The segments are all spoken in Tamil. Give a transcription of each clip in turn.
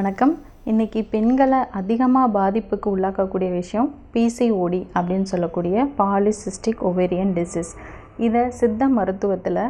வணக்கம். இன்றைக்கி பெண்களை அதிகமாக பாதிப்புக்கு உள்ளாக்கக்கூடிய விஷயம் பிசிஓடி அப்படின்னு சொல்லக்கூடிய பாலிசிஸ்டிக் ஒவேரியன் டிசீஸ் இதை சித்த மருத்துவத்தில்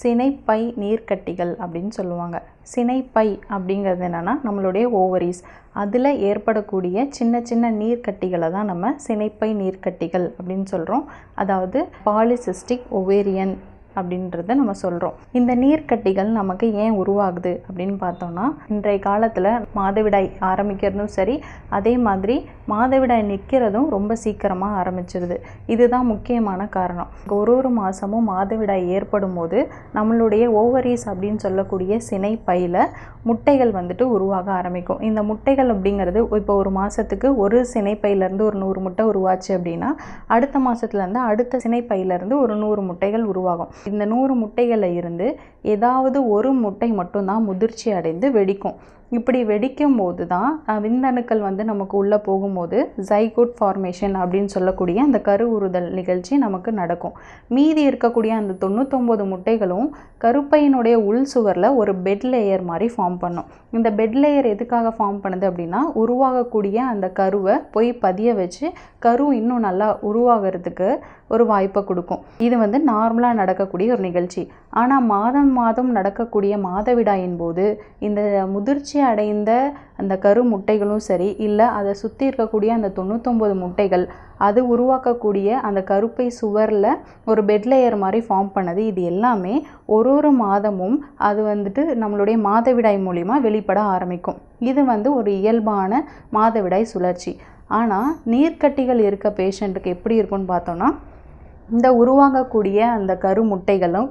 சினைப்பை நீர்க்கட்டிகள் அப்படின்னு சொல்லுவாங்க. சினைப்பை அப்படிங்கிறது என்னென்னா நம்மளுடைய ஓவரிஸ் அதில் ஏற்படக்கூடிய சின்ன சின்ன நீர்க்கட்டிகளை தான் நம்ம சினைப்பை நீர்க்கட்டிகள் அப்படின்னு சொல்கிறோம் அதாவது பாலிசிஸ்டிக் ஒவேரியன் அப்படின்றத நம்ம சொல்கிறோம் இந்த நீர்க்கட்டிகள் நமக்கு ஏன் உருவாகுது அப்படின்னு பார்த்தோம்னா இன்றைய காலத்தில் மாதவிடாய் ஆரம்பிக்கிறதும் சரி அதே மாதிரி மாதவிடாய் நிற்கிறதும் ரொம்ப சீக்கிரமாக ஆரம்பிச்சிருது. இதுதான் முக்கியமான காரணம். ஒரு ஒரு மாதமும் மாதவிடாய் ஏற்படும் போது நம்மளுடைய ஓவரீஸ் அப்படின்னு சொல்லக்கூடிய சினை பையில் முட்டைகள் வந்துட்டு உருவாக ஆரம்பிக்கும். இந்த முட்டைகள் அப்படிங்கிறது இப்போ ஒரு மாதத்துக்கு ஒரு சினைப்பையிலேருந்து ஒரு நூறு முட்டை உருவாச்சு அப்படின்னா அடுத்த மாதத்துலேருந்து அடுத்த சினைப்பையிலேருந்து ஒரு நூறு முட்டைகள் உருவாகும். இந்த நூறு முட்டைகளில் இருந்து ஏதாவது ஒரு முட்டை மட்டும்தான் முதிர்ச்சி அடைந்து வெடிக்கும். இப்படி வெடிக்கும் போது தான் விந்தணுக்கள் வந்து நமக்கு உள்ளே போகும்போது ஜைகோட் ஃபார்மேஷன் அப்படின்னு சொல்லக்கூடிய அந்த கரு உறுதல் நிகழ்ச்சி நமக்கு நடக்கும். மீதி இருக்கக்கூடிய அந்த தொண்ணூத்தொம்பது முட்டைகளும் கருப்பையினுடைய உள் சுவரில் ஒரு பெட் லேயர் மாதிரி ஃபார்ம் பண்ணும். இந்த பெட் லேயர் எதுக்காக ஃபார்ம் பண்ணுது அப்படின்னா உருவாகக்கூடிய அந்த கருவை போய் பதிய வச்சு கரு இன்னும் நல்லா உருவாகிறதுக்கு ஒரு வாய்ப்பை கொடுக்கும். இது வந்து நார்மலாக நடக்கக்கூடிய ஒரு நிகழ்ச்சி. ஆனால் மாதம் மாதம் நடக்கக்கூடிய மாதவிடாயின் போது இந்த முதிர்ச்சி அடைந்த அந்த கரு முட்டைகளும் சரி இல்லை அதை சுற்றி இருக்கக்கூடிய அந்த தொண்ணூத்தொம்பது முட்டைகள் அது உருவாக்கக்கூடிய அந்த கருப்பை சுவரில் ஒரு பெட் லேயர் மாதிரி ஃபார்ம் பண்ணது. இது எல்லாமே ஒரு ஒரு மாதமும் அது வந்துட்டு நம்மளுடைய மாதவிடாய் மூலிமா வெளிப்பட ஆரம்பிக்கும். இது வந்து ஒரு இயல்பான மாதவிடாய் சுழற்சி. ஆனால் நீர்க்கட்டிகள் இருக்க பேஷண்ட்டுக்கு எப்படி இருக்கும்னு பார்த்தோன்னா இந்த உருவாகக்கூடிய அந்த கரு முட்டைகளும்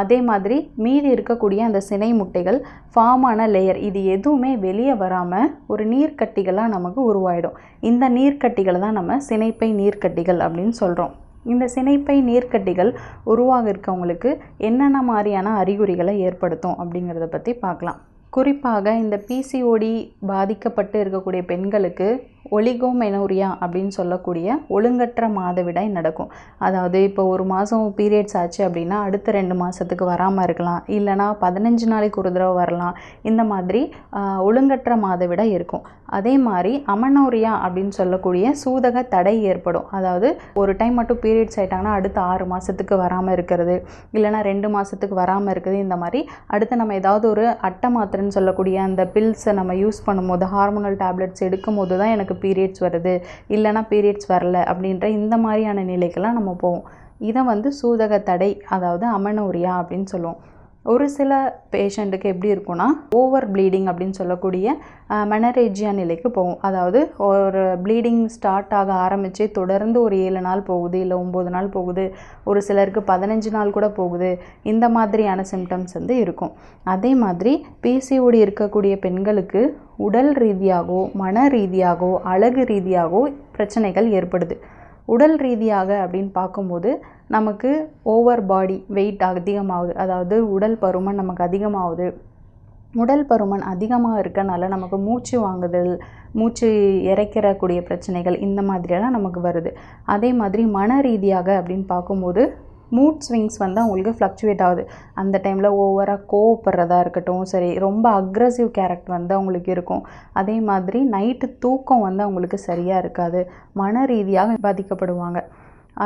அதே மாதிரி மீதி இருக்கக்கூடிய அந்த சினை முட்டைகள் ஃபார்ம் ஆன லேயர் இது எதுவுமே வெளியே வராமல் ஒரு நீர்க்கட்டிகளாக நமக்கு உருவாயிடும். இந்த நீர்க்கட்டிகளை தான் நம்ம சினைப்பை நீர்க்கட்டிகள் அப்படின்னு சொல்கிறோம் இந்த சினைப்பை நீர்க்கட்டிகள் உருவாக இருக்கவங்களுக்கு என்னென்ன மாதிரியான அறிகுறிகளை ஏற்படுத்தும் அப்படிங்கிறத பற்றி பார்க்கலாம். குறிப்பாக இந்த பிசிஓடி பாதிக்கப்பட்டு இருக்கக்கூடிய பெண்களுக்கு ஒலிகோமெனோரியா அப்படின்னு சொல்லக்கூடிய ஒழுங்கற்ற மாதவிடாய் நடக்கும். அதாவது இப்போ ஒரு மாதம் பீரியட்ஸ் ஆச்சு அப்படின்னா அடுத்த ரெண்டு மாதத்துக்கு வராமல் இருக்கலாம். இல்லைனா பதினஞ்சு நாளைக்கு ஒரு தடவை வரலாம். இந்த மாதிரி ஒழுங்கற்ற மாதவிடாய் இருக்கும். அதே மாதிரி அமனோரியா அப்படின்னு சொல்லக்கூடிய சூதக தடை ஏற்படும். அதாவது ஒரு டைம் மட்டும் பீரியட்ஸ் ஆகிட்டாங்கன்னா அடுத்த ஆறு மாதத்துக்கு வராமல் இருக்கிறது. இல்லைனா ரெண்டு மாதத்துக்கு வராமல் இருக்குது. இந்த மாதிரி அடுத்து நம்ம ஏதாவது ஒரு அட்டை மாத்திரைன்னு சொல்லக்கூடிய அந்த பில்ஸை நம்ம யூஸ் பண்ணும்போது ஹார்மோனல் டேப்லெட்ஸ் எடுக்கும் போது தான் எனக்கு பீரியட்ஸ் வருது இல்லைனா பீரியட்ஸ் வரல அப்படின்ற இந்த மாதிரியான நிலைக்கெல்லாம் நம்ம போவோம். இதை வந்து சூதக தடை அதாவது அமனோரியா அப்படின்னு சொல்லுவோம். ஒரு சில பேஷண்ட்டுக்கு எப்படி இருக்கும்னா ஓவர் ப்ளீடிங் அப்படின்னு சொல்லக்கூடிய மெனரேஜியா நிலைக்கு போகும். அதாவது ஒரு ப்ளீடிங் ஸ்டார்ட் ஆக ஆரம்பித்து தொடர்ந்து ஒரு ஏழு நாள் போகுது இல்லை ஒம்பது நாள் போகுது ஒரு சிலருக்கு பதினஞ்சு நாள் கூட போகுது இந்த மாதிரியான சிம்டம்ஸ் வந்து இருக்கும். அதே மாதிரி பிசிஓடி இருக்கக்கூடிய பெண்களுக்கு உடல் ரீதியாகவோ மன ரீதியாகவோ அழகு ரீதியாகவோ பிரச்சனைகள் ஏற்படுது. உடல் ரீதியாக அப்படின்னு பார்க்கும்போது நமக்கு ஓவர் பாடி வெயிட் அதிகமாகுது. அதாவது உடல் பருமன் நமக்கு அதிகமாகுது. உடல் பருமன் அதிகமாக இருக்கனால நமக்கு மூச்சு வாங்குதல் மூச்சு இறைக்கிறக்கூடிய பிரச்சனைகள் இந்த மாதிரியெல்லாம் நமக்கு வருது. அதே மாதிரி மன ரீதியாக அப்படின்னு பார்க்கும்போது மூட் ஸ்விங்ஸ் வந்து அவங்களுக்கு ஃப்ளக்சுவேட் ஆகுது. அந்த டைமில் ஓவராக கோவப்படுறதா இருக்கட்டும் சரி ரொம்ப அக்ரஸிவ் கேரக்டர் வந்து அவங்களுக்கு இருக்கும். அதே மாதிரி நைட்டு தூக்கம் வந்து அவங்களுக்கு சரியாக இருக்காது. மன ரீதியாக பாதிக்கப்படுவாங்க.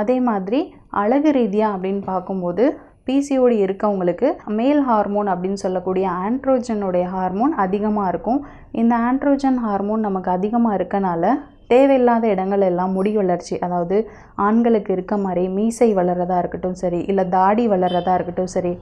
அதே மாதிரி அழகு ரீதியாக அப்படின்னு பார்க்கும்போது பிசிஓடி இருக்கவங்களுக்கு மேல் ஹார்மோன் அப்படின்னு சொல்லக்கூடிய ஆண்ட்ரோஜனுடைய ஹார்மோன் அதிகமாக இருக்கும். இந்த ஆண்ட்ரோஜன் ஹார்மோன் நமக்கு அதிகமாக இருக்கனால தேவையில்லாத இடங்கள் எல்லாம் முடி வளர்ச்சி அதாவது ஆண்களுக்கு இருக்க மாதிரி மீசை வளர்றதா இருக்கட்டும் சரி இல்லை தாடி வளர்றதா இருக்கட்டும் சரி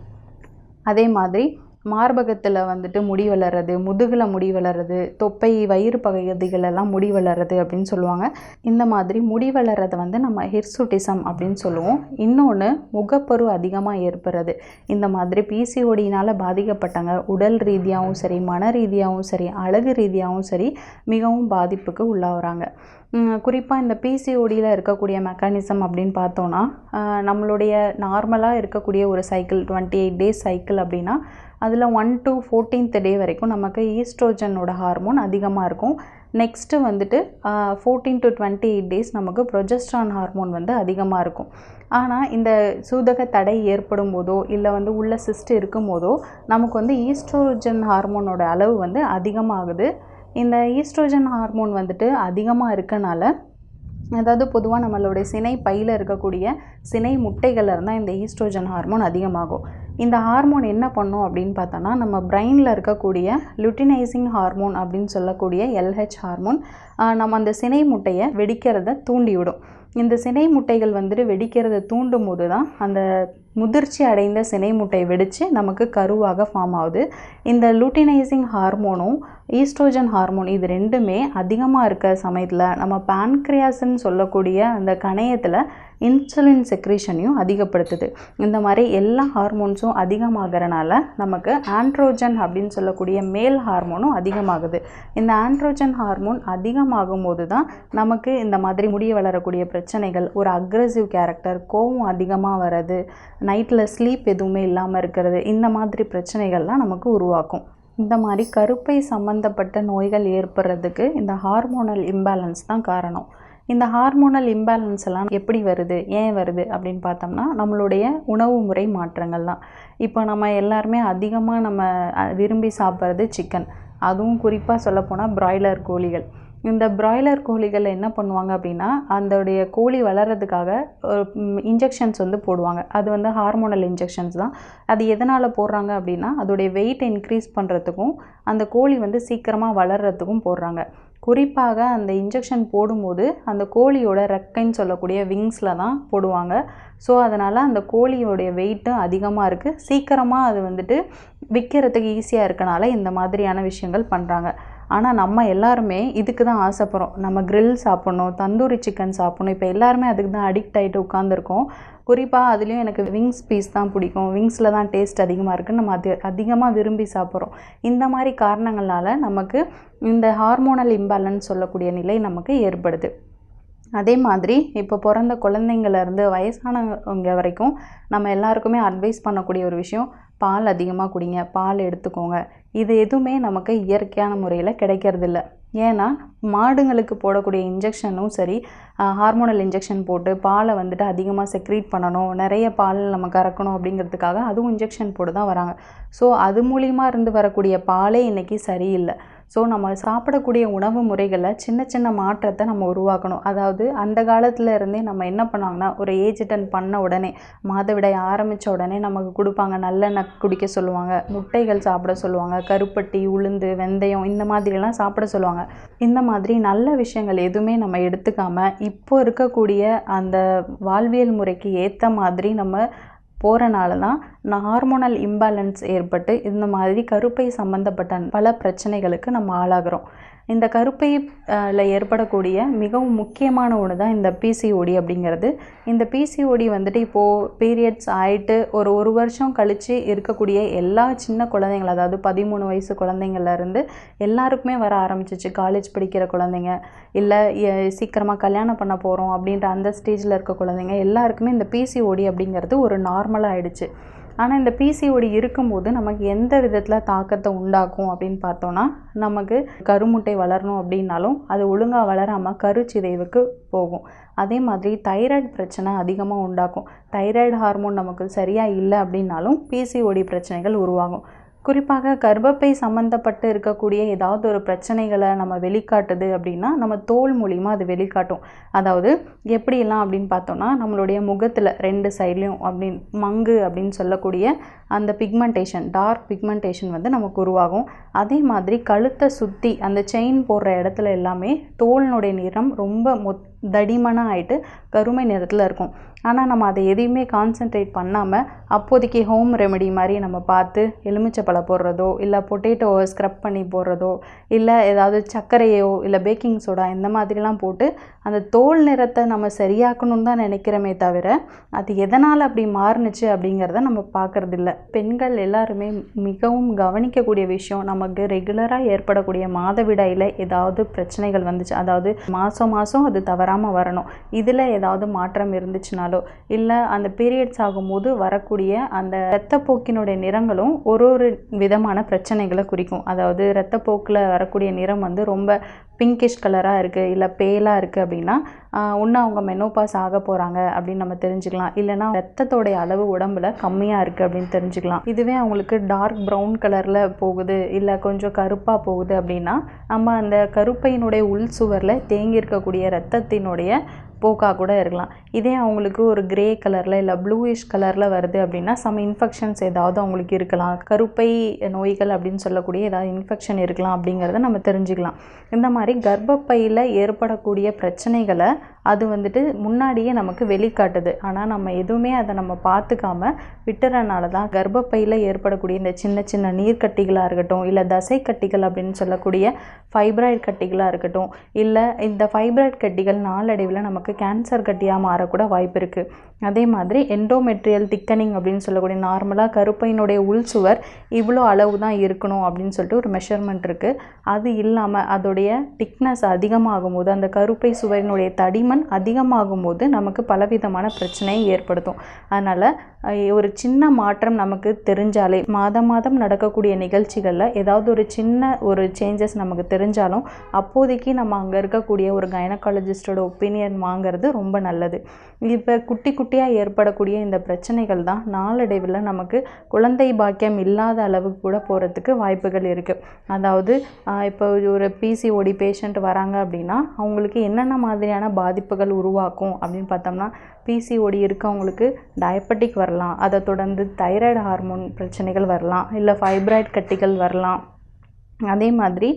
அதே மாதிரி மார்பகத்தில் வந்துட்டு முடி வளர்றது முதுகில் முடி வளர்றது தொப்பை வயிறு பகுதிகளெல்லாம் முடி வளர்றது அப்படின்னு சொல்லுவாங்க. இந்த மாதிரி முடி வளர்றதை வந்து நம்ம ஹிர்சுட்டிசம் அப்படின்னு சொல்லுவோம். இன்னொன்று முகப்பரு அதிகமாக ஏற்படுறது. இந்த மாதிரி பிசிஓடினால் பாதிக்கப்பட்டவங்க உடல் ரீதியாகவும் சரி மன ரீதியாகவும் சரி அழகு ரீதியாகவும் சரி மிகவும் பாதிப்புக்கு உள்ளாகுறாங்க. குறிப்பாக இந்த பிசிஓடியில் இருக்கக்கூடிய மெக்கானிசம் அப்படின்னு பார்த்தோன்னா நம்மளுடைய நார்மலாக இருக்கக்கூடிய ஒரு cycle twenty eight days cycle அப்படின்னா அதில் ஒன் டு ஃபோர்டீன்த் டே வரைக்கும் நமக்கு ஈஸ்ட்ரோஜனோட ஹார்மோன் அதிகமாக இருக்கும். நெக்ஸ்ட்டு வந்துட்டு fourteen to twenty eight days நமக்கு ப்ரொஜெஸ்ட்ரான் ஹார்மோன் வந்து அதிகமாக இருக்கும். ஆனால் இந்த சூதக தடை ஏற்படும் போதோ இல்லை வந்து உள்ள சிஸ்ட் இருக்கும் போதோ நமக்கு வந்து ஈஸ்ட்ரோஜன் ஹார்மோனோட அளவு வந்து அதிகமாகுது. இந்த ஈஸ்ட்ரோஜன் ஹார்மோன் வந்துட்டு அதிகமாக இருக்கனால அதாவது பொதுவாக நம்மளுடைய சினை பையில் இருக்கக்கூடிய சினை முட்டைகளில் இருந்தால் இந்த ஈஸ்ட்ரோஜன் ஹார்மோன் அதிகமாகும். இந்த ஹார்மோன் என்ன பண்ணும் அப்படின்னு பார்த்தோன்னா நம்ம பிரெயினில் இருக்கக்கூடிய லுட்டினைசிங் ஹார்மோன் அப்படின்னு சொல்லக்கூடிய எல்ஹெச் ஹார்மோன் நம்ம அந்த சினை முட்டையை வெடிக்கிறத தூண்டிவிடும். இந்த சினை முட்டைகள் வந்துட்டு வெடிக்கிறத தூண்டும் போது தான் அந்த முதிர்ச்சி அடைந்த சினை முட்டை வெடித்து நமக்கு கருவாக ஃபார்ம் ஆகுது. இந்த லூட்டினைசிங் ஹார்மோனும் ஈஸ்ட்ரோஜன் ஹார்மோன் இது ரெண்டுமே அதிகமாக இருக்க சமயத்தில் நம்ம பேன்க்ரியாஸ்ன்னு சொல்லக்கூடிய அந்த கணையத்தில் இன்சுலின் செக்ரீஷனையும் அதிகப்படுத்துது. இந்த மாதிரி எல்லா ஹார்மோன்ஸும் அதிகமாகிறனால நமக்கு ஆண்ட்ரோஜன் அப்படின்னு சொல்லக்கூடிய மேல் ஹார்மோனும் அதிகமாகுது. இந்த ஆண்ட்ரோஜன் ஹார்மோன் அதிகமாகும் போது தான் நமக்கு இந்த மாதிரி முடி வளரக்கூடிய பிரச்சனைகள் ஒரு அக்ரெசிவ் கேரக்டர் கோவம் அதிகமாக வர்றது நைட்டில் ஸ்லீப் எதுவுமே இல்லாமல் இருக்கிறது இந்த மாதிரி பிரச்சனைகள்லாம் நமக்கு உருவாக்கும். இந்த மாதிரி கருப்பை சம்மந்தப்பட்ட நோய்கள் ஏற்படுறதுக்கு இந்த ஹார்மோனல் இம்பேலன்ஸ் தான் காரணம். இந்த ஹார்மோனல் இம்பேலன்ஸ் எல்லாம் எப்படி வருது ஏன் வருது அப்படின்னு பார்த்தோம்னா நம்மளுடைய உணவு முறை மாற்றங்கள் தான். இப்போ நம்ம எல்லாருமே அதிகமாக நம்ம விரும்பி சாப்பிட்றது சிக்கன் அதுவும் குறிப்பாக சொல்லப்போனால் பிராய்லர் கோழிகள். இந்த பிராய்லர் கோழிகள் என்ன பண்ணுவாங்க அப்படின்னா அதோடைய கோழி வளர்கிறதுக்காக இன்ஜெக்ஷன்ஸ் வந்து போடுவாங்க. அது வந்து ஹார்மோனல் இன்ஜெக்ஷன்ஸ் தான். அது எதனால் போடுறாங்க அப்படின்னா அதோடைய வெயிட் இன்க்ரீஸ் பண்ணுறதுக்கும் அந்த கோழி வந்து சீக்கிரமாக வளர்கிறதுக்கும் போடுறாங்க. குறிப்பாக அந்த இன்ஜெக்ஷன் போடும்போது அந்த கோழியோட ரெக்கைன்னு சொல்லக்கூடிய விங்ஸில் தான் போடுவாங்க. ஸோ அதனால் அந்த கோழியோடைய வெயிட்டும் அதிகமாக இருக்குது சீக்கிரமாக அது வந்துட்டு விற்கிறதுக்கு ஈஸியாக இருக்கனால இந்த மாதிரியான விஷயங்கள் பண்ணுறாங்க ஆனால் நம்ம எல்லாருமே இதுக்கு தான் ஆசைப்படுறோம். நம்ம grill சாப்பிட்ணும் தந்தூரி சிக்கன் சாப்பிட்ணும். இப்போ எல்லாருமே அதுக்கு தான் அடிக்ட் ஆகிட்டு உட்காந்துருக்கோம் குறிப்பாக அதுலேயும் எனக்கு விங்ஸ் பீஸ் தான் பிடிக்கும். விங்ஸில் தான் டேஸ்ட் அதிகமாக இருக்குன்னு நம்ம அது அதிகமாக விரும்பி சாப்பிட்றோம். இந்த மாதிரி காரணங்களால நமக்கு இந்த ஹார்மோனல் இம்பேலன்ஸ் சொல்லக்கூடிய நிலை நமக்கு ஏற்படுது. அதே மாதிரி இப்போ பிறந்த குழந்தைங்கள்லேருந்து வயசானவங்க வரைக்கும் நம்ம எல்லாருக்குமே அட்வைஸ் பண்ணக்கூடிய ஒரு விஷயம் பால் அதிகமாக குடிங்க பால் எடுத்துக்கோங்க. இது எதுவுமே நமக்கு இயற்கையான முறையில் கிடைக்கிறதில்ல. ஏன்னா மாடுங்களுக்கு போடக்கூடிய இன்ஜெக்ஷனும் சரி ஹார்மோனல் இன்ஜெக்ஷன் போட்டு பாலை வந்துட்டு அதிகமாக செக்ரீட் பண்ணணும் நிறைய பால் நம்ம கறக்கணும் அப்படிங்கிறதுக்காக அதுவும் இன்ஜெக்ஷன் போட்டு தான் வராங்க. ஸோ அது மூலியமாக இருந்து வரக்கூடிய பாலே இன்றைக்கி சரியில்லை. ஸோ நம்ம சாப்பிடக்கூடிய உணவு முறைகளில் சின்ன சின்ன மாற்றத்தை நம்ம உருவாக்கணும். அதாவது அந்த காலத்தில் இருந்தே நம்ம என்ன பண்ணாங்கன்னா ஒரு ஏஜ் அட்டன் பண்ண உடனே மாதவிடாய் ஆரம்பித்த உடனே நமக்கு கொடுப்பாங்க. நல்லெண்ணெய் குடிக்க சொல்லுவாங்க முட்டைகள் சாப்பிட சொல்லுவாங்க கருப்பட்டி உளுந்து வெந்தயம் இந்த மாதிரிலாம் சாப்பிட சொல்லுவாங்க. இந்த மாதிரி நல்ல விஷயங்கள் எதுவுமே நம்ம எடுத்துக்காமல் இப்போ இருக்கக்கூடிய அந்த வாழ்வியல் முறைக்கு ஏற்ற மாதிரி நம்ம போகிறனால தான் ஹார்மோனல் இம்பேலன்ஸ் ஏற்பட்டு இந்த மாதிரி கருப்பை சம்மந்தப்பட்ட பல பிரச்சனைகளுக்கு நம்ம ஆளாகிறோம். இந்த கருப்பையில் ஏற்படக்கூடிய மிகவும் முக்கியமான ஒன்று தான் இந்த பிசிஓடி அப்படிங்கிறது. இந்த பிசிஓடி வந்துட்டு இப்போது பீரியட்ஸ் ஆயிட்டு ஒரு ஒரு வருஷம் கழித்து இருக்கக்கூடிய எல்லா சின்ன குழந்தைங்கள் அதாவது பதிமூணு வயசு குழந்தைங்கள்லேருந்து எல்லாருக்குமே வர ஆரம்பிச்சிச்சு காலேஜ் படிக்கிற குழந்தைங்க. இல்லை சீக்கிரமாக கல்யாணம் பண்ண போகிறோம் அப்படின்ற அந்த ஸ்டேஜில் இருக்க குழந்தைங்க எல்லாருக்குமே இந்த பிசிஓடி அப்படிங்கிறது ஒரு நார்மலாக ஆயிடுச்சு. ஆனால் இந்த பிசிஓடி இருக்கும்போது நமக்கு எந்த விதத்தில் தாக்கத்தை உண்டாக்கும் அப்படின்னு பார்த்தோன்னா நமக்கு கருமுட்டை வளரணும் அப்படின்னாலும் அது ஒழுங்காக வளராமல் கருச்சிதைவுக்கு போகும். அதே மாதிரி தைராய்டு பிரச்சனை அதிகமாக உண்டாக்கும். தைராய்டு ஹார்மோன் நமக்கு சரியாக இல்லை அப்படின்னாலும் பிசிஓடி பிரச்சனைகள் உருவாகும். குறிப்பாக கர்ப்பப்பை சம்மந்தப்பட்டு இருக்கக்கூடிய ஏதாவது ஒரு பிரச்சனைகளை நம்ம வெளிக்காட்டுது அப்படின்னா நம்ம தோல் மூலிமா அது வெளிக்காட்டும். அதாவது எப்படிலாம் அப்படின்னு பார்த்தோம்னா நம்மளுடைய முகத்தில் ரெண்டு சைட்லேயும் அப்படின் மங்கு அப்படின்னு சொல்லக்கூடிய அந்த பிக்மெண்டேஷன் டார்க் பிக்மெண்டேஷன் வந்து நமக்கு உருவாகும். அதே மாதிரி கழுத்தை சுற்றி அந்த செயின் போடுற இடத்துல எல்லாமே தோலினுடைய நிறம் ரொம்ப மொத் தடிமனாக ஆகிட்டு கருமை நிறத்தில் இருக்கும். ஆனால் நம்ம அதை எதையுமே கான்சென்ட்ரேட் பண்ணாமல் அப்போதைக்கு ஹோம் ரெமெடி மாதிரி நம்ம பார்த்து எலுமிச்சப்பழம் போடுறதோ இல்லை பொட்டேட்டோவை ஸ்க்ரப் பண்ணி போடுறதோ இல்லை ஏதாவது சர்க்கரையோ இல்லை பேக்கிங் சோடா இந்த மாதிரிலாம் போட்டு அந்த தோல் நிறத்தை நம்ம சரியாக்கணும்னு தான் நினைக்கிறோமே தவிர அது எதனால் அப்படி மாறுனுச்சு அப்படிங்கிறத நம்ம பார்க்கறதில்ல. பெண்கள் எல்லாருமே மிகவும் கவனிக்கக்கூடிய விஷயம் நமக்கு ரெகுலராக ஏற்படக்கூடிய மாதவிடாயில் ஏதாவது பிரச்சனைகள் வந்துச்சு. அதாவது மாதம் மாதம் அது தவறாமல் வரணும். இதில் ஏதாவது மாற்றம் இருந்துச்சுனாலோ இல்லை அந்த பீரியட்ஸ் ஆகும்போது வரக்கூடிய அந்த இரத்தப்போக்கினுடைய நிறங்களும் ஒரு ஒரு விதமான பிரச்சனைகளை குறிக்கும். அதாவது இரத்தப்போக்கில் வரக்கூடிய நிறம் வந்து ரொம்ப பிங்கிஷ் கலராக இருக்குது இல்லை பேலாக இருக்குது அப்படின்னா ஒன்று அவங்க மெனோபாஸ் ஆக போகிறாங்க அப்படின்னு நம்ம தெரிஞ்சுக்கலாம். இல்லைனா ரத்தத்தோடைய அளவு உடம்புல கம்மியாக இருக்குது அப்படின்னு தெரிஞ்சுக்கலாம். இதுவே அவங்களுக்கு டார்க் ப்ரௌன் கலரில் போகுது இல்லை கொஞ்சம் கருப்பாக போகுது அப்படின்னா நம்ம அந்த கருப்பையினுடைய உள் சுவரில் தேங்கி இருக்கக்கூடிய ரத்தத்தினுடைய போக்காக கூட இருக்கலாம். இதே அவங்களுக்கு ஒரு கிரே கலரில் இல்லை ப்ளூயிஷ் கலரில் வருது அப்படின்னா சம் இன்ஃபெக்ஷன்ஸ் ஏதாவது அவங்களுக்கு இருக்கலாம். கருப்பை நோய்கள் அப்படின்னு சொல்லக்கூடிய ஏதாவது இன்ஃபெக்ஷன் இருக்கலாம் அப்படிங்கிறத நம்ம தெரிஞ்சுக்கலாம். இந்த மாதிரி கர்ப்பப்பையில் ஏற்படக்கூடிய பிரச்சனைகளை அது வந்துட்டு முன்னாடியே நமக்கு வெளிக்காட்டுது. ஆனால் நம்ம எதுவுமே அதை நம்ம பார்த்துக்காம விட்டுறனால தான் கர்ப்பப்பையில் ஏற்படக்கூடிய இந்த சின்ன சின்ன நீர்க்கட்டிகளாக இருக்கட்டும் இல்லை தசை கட்டிகள் அப்படின்னு சொல்லக்கூடிய ஃபைப்ராய்டு கட்டிகளாக இருக்கட்டும் இல்லை இந்த ஃபைப்ராய்டு கட்டிகள் நாளடைவில் நமக்கு கேன்சர் கட்டியாக மாறக்கூட வாய்ப்பு இருக்குது அதே மாதிரி எண்டோமெட்ரியல் திக்கனிங் அப்படின்னு சொல்லக்கூடிய நார்மலாக கருப்பையினுடைய உள் சுவர் இவ்வளோ அளவு தான் இருக்கணும் அப்படின்னு சொல்லிட்டு ஒரு மெஷர்மெண்ட் இருக்குது அது இல்லாமல் அதோடைய திக்னஸ் அதிகமாகும் போது அந்த கருப்பை சுவரினுடைய தடிமன் அதிகமாகும் போது நமக்கு பலவிதமான பிரச்சனையை ஏற்படுத்தும். அதனால் ஒரு சின்ன மாற்றம் நமக்கு தெரிஞ்சாலே மாதம் மாதம் நடக்கக்கூடிய நிகழ்ச்சிகளில் ஏதாவது ஒரு சின்ன ஒரு சேஞ்சஸ் நமக்கு தெரிஞ்சாலும் அப்போதைக்கு நம்ம அங்கே இருக்கக்கூடிய ஒரு கைனகாலஜிஸ்டோட ஒப்பீனியன் வாங்கிறது ரொம்ப நல்லது. இப்போ குட்டி குட்டியாக ஏற்படக்கூடிய இந்த பிரச்சனைகள் தான் நாளடைவில் நமக்கு குழந்தை பாக்கியம் இல்லாத அளவுக்கு கூட போகிறதுக்கு வாய்ப்புகள் இருக்குது அதாவது இப்போ ஒரு பிசிஓடி பேஷண்ட் வராங்க அப்படின்னா அவங்களுக்கு என்னென்ன மாதிரியான பாதிப்புகள் உருவாக்கும் அப்படின்னு பார்த்தோம்னா பிசிஓடி இருக்கவங்களுக்கு டயபெட்டிக் வரலாம். அதை தொடர்ந்து தைராய்டு ஹார்மோன் பிரச்சனைகள் வரலாம். இல்லை ஃபைப்ராய்டு கட்டிகள் வரலாம். அதே மாதிரி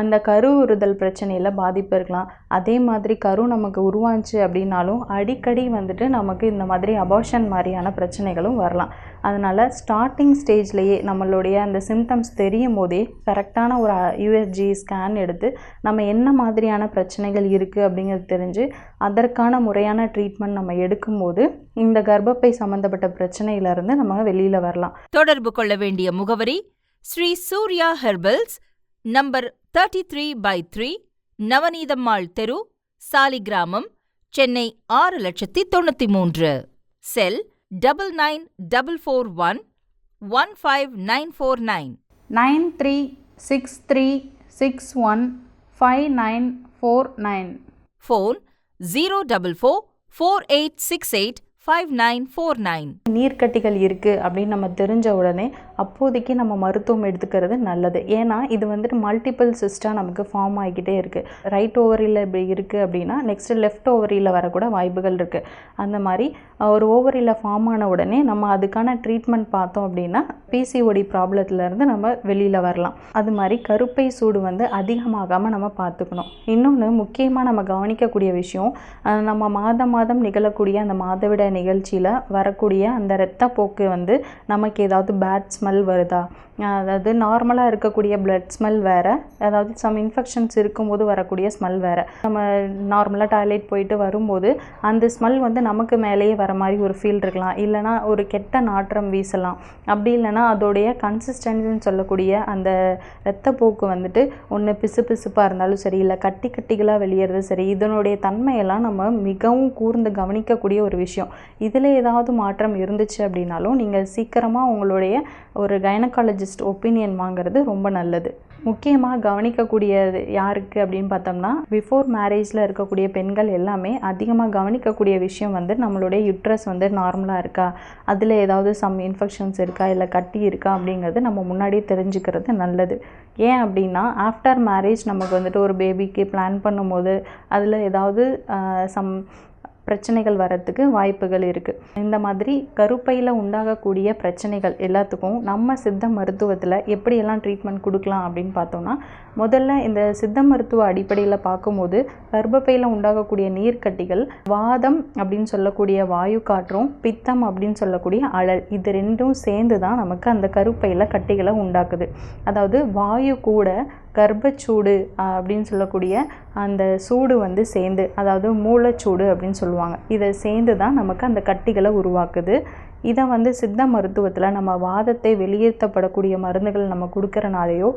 அந்த கரு உறுதல் பிரச்சனையில் பாதிப்பு இருக்கலாம். அதே மாதிரி கரு நமக்கு உருவாச்சு அப்படின்னாலும் அடிக்கடி வந்துட்டு நமக்கு இந்த மாதிரி அபார்ஷன் மாதிரியான பிரச்சனைகளும் வரலாம். அதனால் ஸ்டார்டிங் ஸ்டேஜ்லேயே நம்மளுடைய அந்த சிம்டம்ஸ் தெரியும் போதே கரெக்டான ஒரு யூஎஸ்ஜி ஸ்கேன் எடுத்து நம்ம என்ன மாதிரியான பிரச்சனைகள் இருக்குது அப்படிங்கிறது தெரிஞ்சு அதற்கான முறையான ட்ரீட்மெண்ட் நம்ம எடுக்கும்போது இந்த கர்ப்பப்பை சம்மந்தப்பட்ட பிரச்சனையிலேருந்து நம்ம வெளியில் வரலாம். தொடர்பு கொள்ள வேண்டிய முகவரி Sri Surya herbals number thirty three by three Navaneethammal தெரு சாலிகிராமம் சென்னை ஆறு லட்சத்தி தொண்ணூத்தி மூன்று. Cell double nine double four one one five nine four nine nine three six three six one five nine four nine phone zero double four four eight six eight five nine four nine நீர்க்கட்டிகள் இருக்குது அப்படின்னு நம்ம தெரிஞ்ச உடனே அப்போதைக்கு நம்ம மருத்துவம் எடுத்துக்கிறது நல்லது. ஏன்னா இது வந்துட்டு மல்டிபிள் சிஸ்டாக நமக்கு ஃபார்ம் ஆகிக்கிட்டே இருக்குது ரைட் ஓவரியில் இப்படி இருக்குது அப்படின்னா நெக்ஸ்ட் லெஃப்ட் ஓவரியில் வரக்கூட வாய்ப்புகள் இருக்குது அந்த மாதிரி ஒரு ஓவரியில் ஃபார்ம் ஆன உடனே நம்ம அதுக்கான ட்ரீட்மெண்ட் பார்த்தோம் அப்படின்னா பிசிஓடி ப்ராப்ளத்துலேருந்து நம்ம வெளியில் வரலாம். அது மாதிரி கருப்பை சூடு வந்து அதிகமாகாமல் நம்ம பார்த்துக்கணும். இன்னொன்று முக்கியமாக நம்ம கவனிக்கக்கூடிய விஷயம் நம்ம மாதம் மாதம் நிகழக்கூடிய அந்த மாதவிட நிகழ்ச்சியில் வரக்கூடிய அந்த இரத்தப்போக்கு வந்து நமக்கு ஏதாவது பேட் ஸ்மெல் வருதா? அதாவது நார்மலாக இருக்கக்கூடிய பிளட் ஸ்மெல் வேறு. அதாவது சம் இன்ஃபெக்ஷன்ஸ் இருக்கும்போது வரக்கூடிய ஸ்மெல் வேறு. நம்ம நார்மலாக டாய்லெட் போயிட்டு வரும்போது அந்த ஸ்மெல் வந்து நமக்கு மேலேயே வர மாதிரி ஒரு ஃபீல் இருக்கலாம். இல்லைனா ஒரு கெட்ட நாற்றம் வீசலாம். அப்படி இல்லைனா அதோடைய கன்சிஸ்டன்சின்னு சொல்லக்கூடிய அந்த இரத்தப்போக்கு வந்துட்டு ஒன்று பிசு பிசுப்பாக இருந்தாலும் சரி இல்லை கட்டி கட்டிகளாக வெளியேறது சரி இதனுடைய தன்மையெல்லாம் நம்ம மிகவும் கூர்ந்து கவனிக்கக்கூடிய ஒரு விஷயம். இதில் ஏதாவது மாற்றம் இருந்துச்சு அப்படின்னாலும் நீங்கள் சீக்கிரமாக உங்களுடைய ஒரு கைனகாலஜிஸ்ட் ஒப்பீனியன் வாங்குறது ரொம்ப நல்லது. முக்கியமாக கவனிக்கக்கூடியது யாருக்கு அப்படின்னு பார்த்தோம்னா பிஃபோர் மேரேஜில் இருக்கக்கூடிய பெண்கள் எல்லாமே அதிகமாக கவனிக்கக்கூடிய விஷயம் வந்து நம்மளுடைய யுட்ரஸ் வந்து நார்மலாக இருக்கா? அதில் ஏதாவது சம் இன்ஃபெக்ஷன்ஸ் இருக்கா? இல்லை கட்டி இருக்கா? அப்படிங்கிறது நம்ம முன்னாடியே தெரிஞ்சுக்கிறது நல்லது. ஏன் அப்படின்னா ஆஃப்டர் மேரேஜ் நமக்கு வந்துட்டு ஒரு பேபிக்கு பிளான் பண்ணும்போது அதில் ஏதாவது சம் பிரச்சனைகள் வரத்துக்கு வாய்ப்புகள் இருக்குது இந்த மாதிரி கருப்பையில் உண்டாகக்கூடிய பிரச்சனைகள் எல்லாத்துக்கும் நம்ம சித்த மருத்துவத்தில் எப்படியெல்லாம் ட்ரீட்மெண்ட் கொடுக்கலாம் அப்படின்னு பார்த்தோம்னா முதல்ல இந்த சித்த மருத்துவ அடிப்படையில் பார்க்கும்போது கர்ப்பப்பையில் உண்டாகக்கூடிய நீர்க்கட்டிகள் வாதம் அப்படின்னு சொல்லக்கூடிய வாயு காற்றும் பித்தம் அப்படின்னு சொல்லக்கூடிய அழல் இது ரெண்டும் சேர்ந்து தான் நமக்கு அந்த கருப்பையில் கட்டிகளை உண்டாக்குது. அதாவது வாயு கூட கர்ப்பச்சூடு அப்படின்னு சொல்லக்கூடிய அந்த சூடு வந்து சேர்ந்து அதாவது மூளைச்சூடு அப்படின்னு சொல்லுவாங்க. இதை சேர்ந்து தான் நமக்கு அந்த கட்டிகளை உருவாக்குது. இதை வந்து சித்த மருத்துவத்தில் நம்ம வாதத்தை வெளியேற்றப்படக்கூடிய மருந்துகள் நம்ம கொடுக்கறனாலேயோ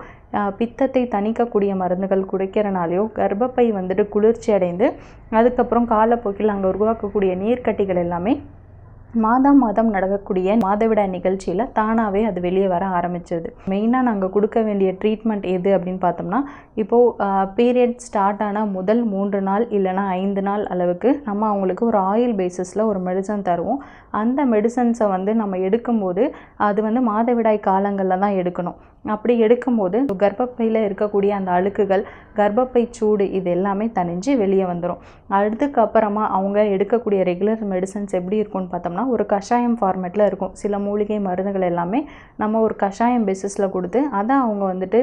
பித்தத்தை தணிக்கக்கூடிய மருந்துகள் குடிக்கிறனாலேயோ கர்ப்பப்பை வந்துட்டு குளிர்ச்சி அடைந்து அதுக்கப்புறம் காலப்போக்கில் அங்கே உருவாக்கக்கூடிய நீர்க்கட்டிகள் எல்லாமே மாதம் மாதம் நடக்கக்கூடிய மாதவிடாய் நிகழ்ச்சியில் தானாகவே அது வெளியே வர ஆரம்பிச்சிருது மெயினாக நாங்கள் கொடுக்க வேண்டிய ட்ரீட்மெண்ட் எது அப்படின்னு பார்த்தோம்னா இப்போது பீரியட் ஸ்டார்ட் ஆன முதல் மூன்று நாள் இல்லைனா ஐந்து நாள் அளவுக்கு நம்ம அவங்களுக்கு ஒரு ஆயில் பேசிஸில் ஒரு மெடிசன் தருவோம். அந்த மெடிசன்ஸை வந்து நம்ம எடுக்கும்போது அது வந்து மாதவிடாய் காலங்களில் தான் எடுக்கணும். அப்படி எடுக்கும்போது கர்ப்பப்பையில் இருக்கக்கூடிய அந்த அழுக்குகள் கர்ப்பப்பை சூடு இது எல்லாமே தணிஞ்சு வெளியே வந்துடும் அதுக்கப்புறமா அவங்க எடுக்கக்கூடிய ரெகுலர் மெடிசன்ஸ் எப்படி இருக்கும்னு பார்த்தோம்னா ஒரு கஷாயம் ஃபார்மேட்டில் இருக்கும். சில மூலிகை மருந்துகள் எல்லாமே நம்ம ஒரு கஷாயம் பேசிஸில் கொடுத்து அதை அவங்க வந்துட்டு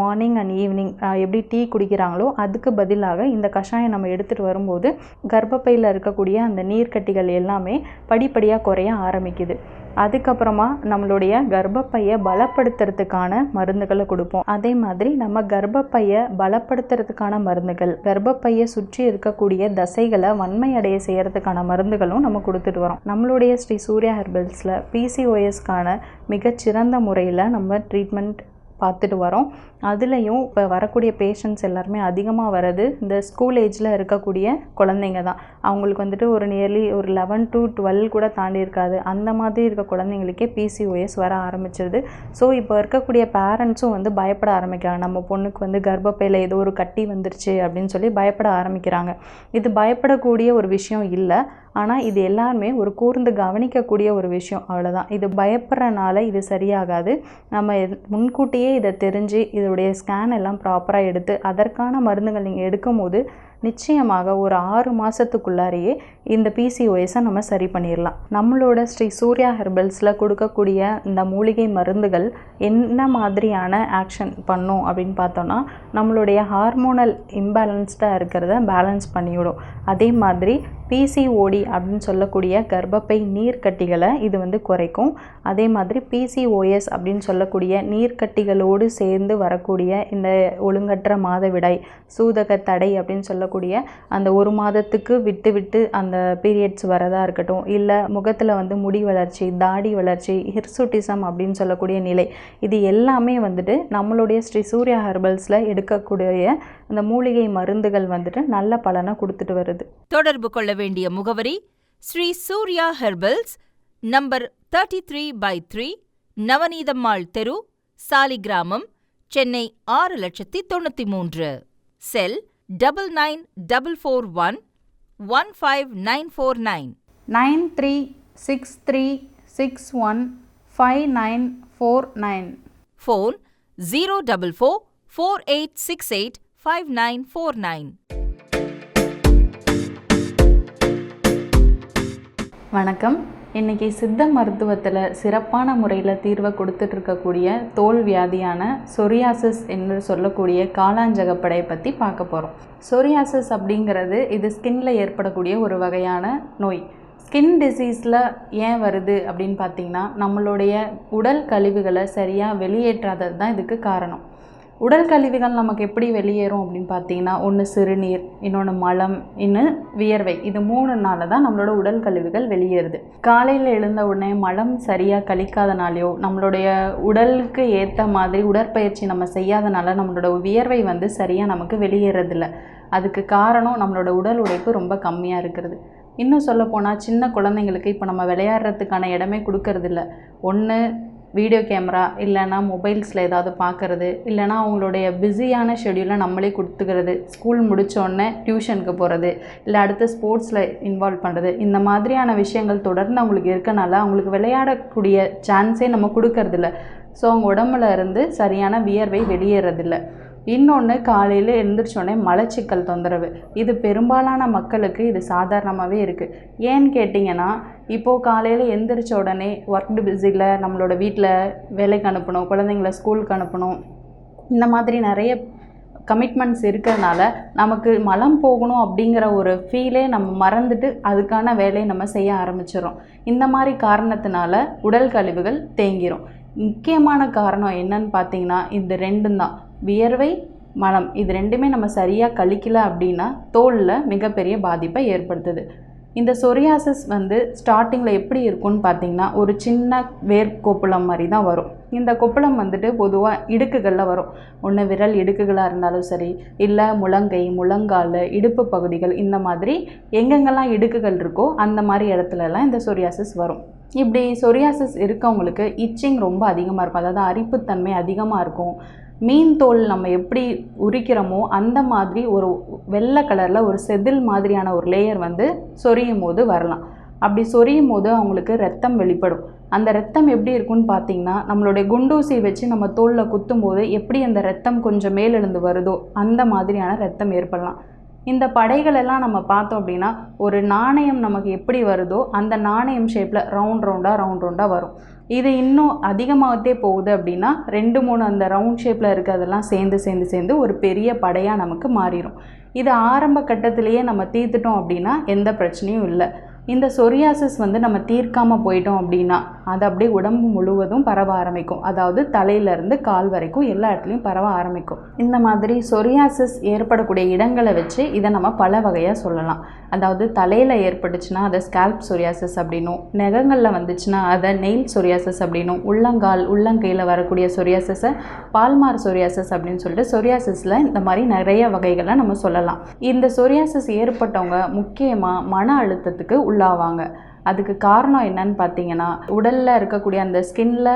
மார்னிங் அண்ட் ஈவினிங் எப்படி டீ குடிக்கிறாங்களோ அதுக்கு பதிலாக இந்த கஷாயம் நம்ம எடுத்துகிட்டு வரும்போது கர்ப்பப்பையில் இருக்கக்கூடிய அந்த நீர்க்கட்டிகள் எல்லாமே படிப்படியாக குறைய ஆரம்பிக்குது. அதுக்கப்புறமா நம்மளுடைய கர்ப்பப்பையை பலப்படுத்துறதுக்கான மருந்துகளை கொடுப்போம். அதே மாதிரி நம்ம கர்ப்பப்பையை பலப்படுத்துறதுக்கான மருந்துகள் கர்ப்பப்பையை சுற்றி இருக்கக்கூடிய தசைகளை வன்மை அடைய செய்யறதுக்கான மருந்துகளும் நம்ம கொடுத்துட்டு வரோம். நம்மளுடைய ஸ்ரீ சூர்யா ஹெர்பல்ஸில் பிசிஓஎஸ்க்கான மிகச்சிறந்த முறையில் நம்ம ட்ரீட்மெண்ட் பார்த்துட்டு வரோம். அதுலேயும் இப்போ வரக்கூடிய பேஷண்ட்ஸ் எல்லாருமே அதிகமாக வர்றது இந்த ஸ்கூல் ஏஜில் இருக்கக்கூடிய குழந்தைங்க தான். அவங்களுக்கு வந்துட்டு ஒரு நியர்லி ஒரு லெவன் டு டுவெல் கூட தாண்டி இருக்காது. அந்த மாதிரி இருக்க குழந்தைங்களுக்கே பிசிஓஎஸ் வர ஆரம்பிச்சிருது. ஸோ இப்போ இருக்கக்கூடிய பேரண்ட்ஸும் வந்து பயப்பட ஆரம்பிக்கிறாங்க. நம்ம பொண்ணுக்கு வந்து கர்ப்பப்பையில் ஏதோ ஒரு கட்டி வந்துருச்சு அப்படின்னு சொல்லி பயப்பட ஆரம்பிக்கிறாங்க. இது பயப்படக்கூடிய ஒரு விஷயம் இல்லை. ஆனால் இது எல்லாருமே ஒரு கூர்ந்து கவனிக்கக்கூடிய ஒரு விஷயம். அவ்வளோதான் இது பயப்படுறனால இது சரியாகாது. நம்ம முன்கூட்டியே இதை தெரிஞ்சு உங்களுடைய ஸ்கேன் எல்லாம் ப்ராப்பராக எடுத்து அதற்கான மருந்துகள் நீங்கள் எடுக்கும்போது நிச்சயமாக ஒரு ஆறு மாதத்துக்குள்ளாரையே இந்த பிசிஓஎஸை நம்ம சரி பண்ணிடலாம் நம்மளோட ஸ்ரீ சூர்யா ஹெர்பல்ஸில் கொடுக்கக்கூடிய இந்த மூலிகை மருந்துகள் என்ன மாதிரியான ஆக்ஷன் பண்ணும் அப்படின்னு பார்த்தோன்னா நம்மளுடைய ஹார்மோனல் இம்பேலன்ஸ்டாக இருக்கிறத பேலன்ஸ் பண்ணிவிடும். அதே மாதிரி பிசிஓடி அப்படின்னு சொல்லக்கூடிய கர்ப்பப்பை நீர்க்கட்டிகளை இது வந்து குறைக்கும். அதே மாதிரி பிசிஓஎஸ் அப்படின்னு சொல்லக்கூடிய நீர்க்கட்டிகளோடு சேர்ந்து வரக்கூடிய இந்த ஒழுங்கற்ற மாதவிடாய் சூதக தடை அப்படின்னு சொல்லக்கூடிய அந்த ஒரு மாதத்துக்கு விட்டு விட்டு அந்த பீரியட்ஸ் வரதா இருக்கட்டும். இல்லை முகத்தில் வந்து முடி வளர்ச்சி தாடி வளர்ச்சி ஹிர்சுட்டிசம் அப்படின்னு சொல்லக்கூடிய நிலை. இது எல்லாமே வந்துட்டு நம்மளுடைய ஸ்ரீ சூர்யா ஹெர்பல்ஸில் எடுக்கக்கூடிய அந்த மூலிகை மருந்துகள் வந்துட்டு நல்ல பலனை கொடுத்துட்டு வருது. தொடர்பு கொள்ள வேண்டிய முகவரி Sri Surya herbals number thirty three by three Navaneethammal தெரு சாலிகிராமம் சென்னை ஆறு லட்சத்தி தொண்ணூத்தி மூன்று. Cell double nine double four one one five nine four nine nine three six three six one five nine four nine phone zero double four four eight six eight five nine four nine வணக்கம். இன்றைக்கி சித்த மருத்துவத்தில் சிறப்பான முறையில் தீர்வை கொடுத்துட்ருக்கக்கூடிய தோல் வியாதியான சொரியாசிஸ் என்று சொல்லக்கூடிய காளாஞ்சகப்படையை பற்றி பார்க்க போகிறோம் சொரியாசிஸ் அப்படிங்கிறது இது ஸ்கின்ல ஏற்படக்கூடிய ஒரு வகையான நோய். ஸ்கின் டிசீஸில் ஏன் வருது அப்படின்னு பார்த்தீங்கன்னா நம்மளுடைய உடல் கழிவுகளை சரியாக வெளியேற்றாதது தான் இதுக்கு காரணம். உடல் கழிவுகள் நமக்கு எப்படி வெளியேறும் அப்படின்னு பார்த்தீங்கன்னா ஒன்று சிறுநீர் இன்னொன்று மலம் இன்னும் வியர்வை. இது மூணுனால தான் நம்மளோட உடல் கழிவுகள் வெளியேறுது. காலையில் எழுந்த உடனே மலம் சரியாக கழிக்காதனாலையோ நம்மளுடைய உடலுக்கு ஏற்ற மாதிரி உடற்பயிற்சி நம்ம செய்யாதனால நம்மளோட வியர்வை வந்து சரியாக நமக்கு வெளியேறதில்ல. அதுக்கு காரணம் நம்மளோட உடல் உழைப்பு ரொம்ப கம்மியாக இருக்கிறது. இன்னும் சொல்லப்போனால் சின்ன குழந்தைங்களுக்கு இப்போ நம்ம விளையாடுறதுக்கான இடமே கொடுக்கறதில்ல. ஒன்று வீடியோ கேமரா இல்லைன்னா மொபைல்ஸில் ஏதாவது பார்க்குறது இல்லைன்னா அவங்களுடைய பிஸியான ஷெடியூலை நம்மளே கொடுத்துக்கிறது ஸ்கூல் முடித்தோடனே டியூஷனுக்கு போகிறது இல்லை அடுத்து ஸ்போர்ட்ஸில் இன்வால்வ் பண்ணுறது இந்த மாதிரியான விஷயங்கள் தொடர்ந்து அவங்களுக்கு இருக்கனால அவங்களுக்கு விளையாடக்கூடிய சான்ஸே நம்ம கொடுக்கறதில்ல. ஸோ அவங்க உடம்புல இருந்து சரியான வியர்வை வெளியேறதில்ல. இன்னொன்று காலையில் எழுந்திரிச்சோடனே மலச்சிக்கல் தொந்தரவு. இது பெரும்பாலான மக்களுக்கு இது சாதாரணமாகவே இருக்குது ஏன்னு கேட்டிங்கன்னா இப்போது காலையில் எந்திரிச்ச உடனே ஒர்க் பிஸியில் நம்மளோட வீட்டில் வேலைக்கு அனுப்பணும் குழந்தைங்கள ஸ்கூலுக்கு அனுப்பணும். இந்த மாதிரி நிறைய கமிட்மெண்ட்ஸ் இருக்கிறதுனால நமக்கு மலம் போகணும் அப்படிங்கிற ஒரு ஃபீலே நம்ம மறந்துட்டு அதுக்கான வேலையை நம்ம செய்ய ஆரம்பிச்சிடுறோம். இந்த மாதிரி காரணத்தினால உடல் கழிவுகள் தேங்கிரும். முக்கியமான காரணம் என்னன்னு பார்த்தீங்கன்னா இந்த ரெண்டும் தான். வியர்வை மலம் இது ரெண்டுமே நம்ம சரியாக கழிக்கல அப்படின்னா தோலில் மிகப்பெரிய பாதிப்பை ஏற்படுத்துது. இந்த சொரியாசிஸ் வந்து ஸ்டார்டிங்கில் எப்படி இருக்கும்னு பார்த்தீங்கன்னா ஒரு சின்ன வேர் கொப்புளம் மாதிரி தான் வரும். இந்த கொப்புளம் வந்துட்டு பொதுவாக இடுக்குகளில் வரும். ஒன்று விரல் இடுக்குகளாக இருந்தாலும் சரி இல்லை முழங்கை முழங்கால் இடுப்பு பகுதிகள் இந்த மாதிரி எங்கெங்கெல்லாம் இடுக்குகள் இருக்கோ அந்த மாதிரி இடத்துலலாம் இந்த சொரியாசிஸ் வரும். இப்படி சொரியாசிஸ் இருக்கவங்களுக்கு இச்சிங் ரொம்ப அதிகமாக இருக்கும். அதாவது அரிப்புத்தன்மை அதிகமாக இருக்கும். மீன் தோல் நம்ம எப்படி உரிக்கிறோமோ அந்த மாதிரி ஒரு வெள்ளை கலரில் ஒரு செதில் மாதிரியான ஒரு லேயர் வந்து சொரியும் போது வரலாம். அப்படி சொரியும் போது அவங்களுக்கு ரத்தம் வெளிப்படும். அந்த ரத்தம் எப்படி இருக்கும்னு பார்த்தீங்கன்னா நம்மளுடைய குண்டூசி வச்சு நம்ம தோலில் குத்தும் போது எப்படி அந்த ரத்தம் கொஞ்சம் மேலெழுந்து வருதோ அந்த மாதிரியான ரத்தம் ஏற்படலாம். இந்த படைகளெல்லாம் நம்ம பார்த்தோம் அப்படின்னா ஒரு நாணயம் நமக்கு எப்படி வருதோ அந்த நாணயம் ஷேப்பில் ரவுண்ட் ரவுண்டாக ரவுண்ட் ரவுண்டாக வரும். இது இன்னும் அதிகமாகத்தே போகுது அப்படின்னா ரெண்டு மூணு அந்த ரவுண்ட் ஷேப்பில் இருக்கிறதெல்லாம் சேர்ந்து சேர்ந்து சேர்ந்து ஒரு பெரிய படையாக நமக்கு மாறிடும் இது ஆரம்ப கட்டத்திலேயே நம்ம தீர்த்துட்டோம் அப்படின்னா எந்த பிரச்சனையும் இல்லை. இந்த சொரியாசிஸ் வந்து நம்ம தீர்க்காமல் போயிட்டோம் அப்படின்னா அது அப்படியே உடம்பு முழுவதும் பரவ ஆரம்பிக்கும். அதாவது தலையிலேருந்து கால் வரைக்கும் எல்லா இடத்துலையும் பரவ ஆரம்பிக்கும். இந்த மாதிரி சொரியாசிஸ் ஏற்படக்கூடிய இடங்களை வச்சு இதை நம்ம பல வகையாக சொல்லலாம். அதாவது தலையில் ஏற்பட்டுச்சுன்னா அதை ஸ்கேல்ப் சொரியாசிஸ் அப்படின்னும் நெகங்களில் வந்துச்சுன்னா அதை நெயில் சொரியாசிஸ் அப்படின்னும் உள்ளங்கால் உள்ளங்கையில் வரக்கூடிய சொரியாசிஸை பால்மார் சொரியாசிஸ் அப்படின்னு சொல்லிட்டு சொரியாசிஸில் இந்த மாதிரி நிறைய வகைகளை நம்ம சொல்லலாம். இந்த சொரியாசிஸ் ஏற்பட்டவங்க முக்கியமாக மன அழுத்தத்துக்கு உள்ளாவாங்க. அதுக்கு காரணம் என்னன்னு பார்த்தீங்கன்னா உடலில் இருக்கக்கூடிய அந்த ஸ்கின்ல